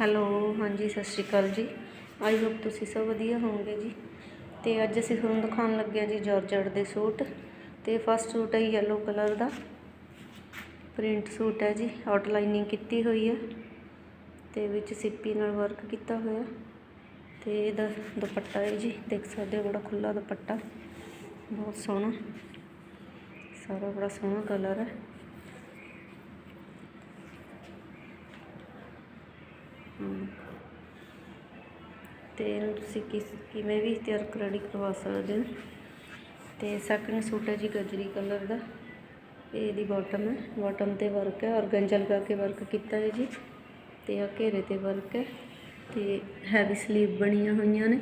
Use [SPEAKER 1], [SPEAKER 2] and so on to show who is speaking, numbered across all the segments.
[SPEAKER 1] Hello, ਹਾਂਜੀ, ਸਤਿ ਸ਼੍ਰੀ ਅਕਾਲ ਜੀ। ਆਈ ਹੋਪ ਤੁਸੀਂ ਸਭ ਵਧੀਆ ਹੋਵੋਗੇ ਜੀ। ਤੇ ਅੱਜ ਅਸੀਂ ਤੁਹਾਨੂੰ ਦਿਖਾਉਣ ਲੱਗੇ ਹਾਂ ਜੀ ਜਾਰਜਟ ਦੇ ਸੂਟ। ਤੇ ਫਸਟ ਸੂਟ ਹੈ ਯੈਲੋ ਕਲਰ ਦਾ। ਪ੍ਰਿੰਟ ਸੂਟ ਹੈ ਜੀ ਆਊਟਲਾਈਨਿੰਗ ਕੀਤੀ ਹੋਈ ਹੈ। ਤੇ ਵਿੱਚ ਸਿੱਪੀ ਨਾਲ ਵਰਕ ਕੀਤਾ ਹੋਇਆ। ਤੇ ਇਹਦਾ ਦੁਪੱਟਾ ਹੈ ਜੀ, ਦੇਖ ਸਕਦੇ ਹੋ ਬੜਾ ਖੁੱਲਾ ਦੁਪੱਟਾ। ਬਹੁਤ ਸੋਹਣਾ। ਸਾਰਾ ਬੜਾ ਸੋਹਣਾ ਕਲਰ ਹੈ। ਤੇ ਇਹਨੂੰ ਤੁਸੀਂ ਕਿਸ ਕਿਵੇਂ ਵੀ ਤਿਆਰ ਰੈਡੀ ਕਰਵਾ ਸਕਦੇ ਹੋ। ਤੇ ਸੈਕੰਡ ਸੂਟ ਹੈ ਜੀ ਗਜਰੀ ਕਲਰ ਦਾ। ਇਹ ਇਹਦੀ ਬਾਟਮ ਹੈ। ਬਾਟਮ ਤੇ ਵਰਕ ਹੈ ਔਰਗੰਜਾ ਲਗਾ ਕੇ ਵਰਕ ਕੀਤਾ ਹੈ ਜੀ। ਤੇ ਆ ਘੇਰੇ ਤੇ ਵਰਕ ਹੈ। ਤੇ ਹੈਵੀ ਸਲੀਵ ਬਣੀਆਂ ਹੋਈਆਂ ਨੇ।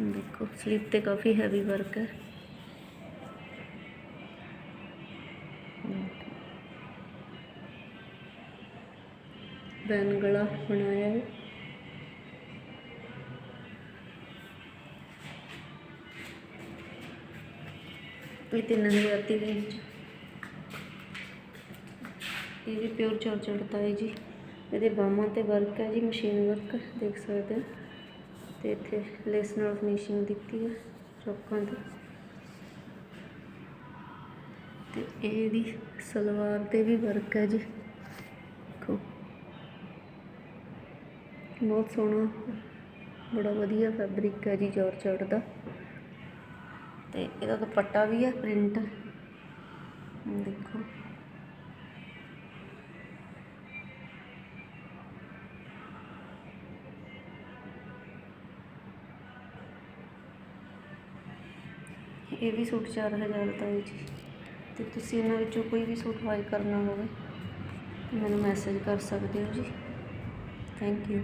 [SPEAKER 1] ਦੇਖੋ ਸਲੀਵ ਤੇ ਕਾਫੀ ਹੈਵੀ ਵਰਕ ਹੈ। ਬੈਨ ਗਲਾ ਬਣਾਇਆ ਹੈ ਇਹ ਤਿੰਨ ਹਜ਼ਾਰ ਦੀ ਰੇਂਜ ਇਹ ਵੀ ਪਿਓਰ ਚਾਰਜਰ ਦਾ ਹੈ ਜੀ ਇਹਦੇ ਬਾਹਾਂ ਤੇ ਵਰਕ ਹੈ ਜੀ ਮਸ਼ੀਨ ਵਰਕ ਦੇਖ ਸਕਦੇ ਹੋ ਤੇ ਇੱਥੇ ਲੇਸ ਨਾਲ ਫਿਨਿਸ਼ਿੰਗ ਦਿੱਤੀ ਹੈ ਚੌਕਾਂ ਦੀ ਤੇ ਇਹਦੀ ਸਲਵਾਰ ਤੇ ਵੀ ਵਰਕ ਹੈ ਜੀ ਦੇਖੋ ਬਹੁਤ ਸੋਹਣਾ, ਬੜਾ ਵਧੀਆ ਫੈਬਰਿਕ ਹੈ ਜੀ ਜਾਰਜਟ ਦਾ। ਤੇ ਇਹਦਾ ਦੁਪੱਟਾ ਵੀ ਹੈ ਪ੍ਰਿੰਟ ਦੇਖੋ। ਇਹ ਵੀ ਸੂਟ 4000 ਦਾ ਹੈ ਜੀ। ਤੇ ਤੁਸੀਂ ਇਹਨਾਂ ਵਿੱਚੋਂ ਕੋਈ ਵੀ ਸੂਟ ਬਾਈ ਕਰਨਾ ਹੋਵੇ, ਮੈਨੂੰ ਮੈਸੇਜ ਕਰ ਸਕਦੇ ਹੋ ਜੀ। Thank you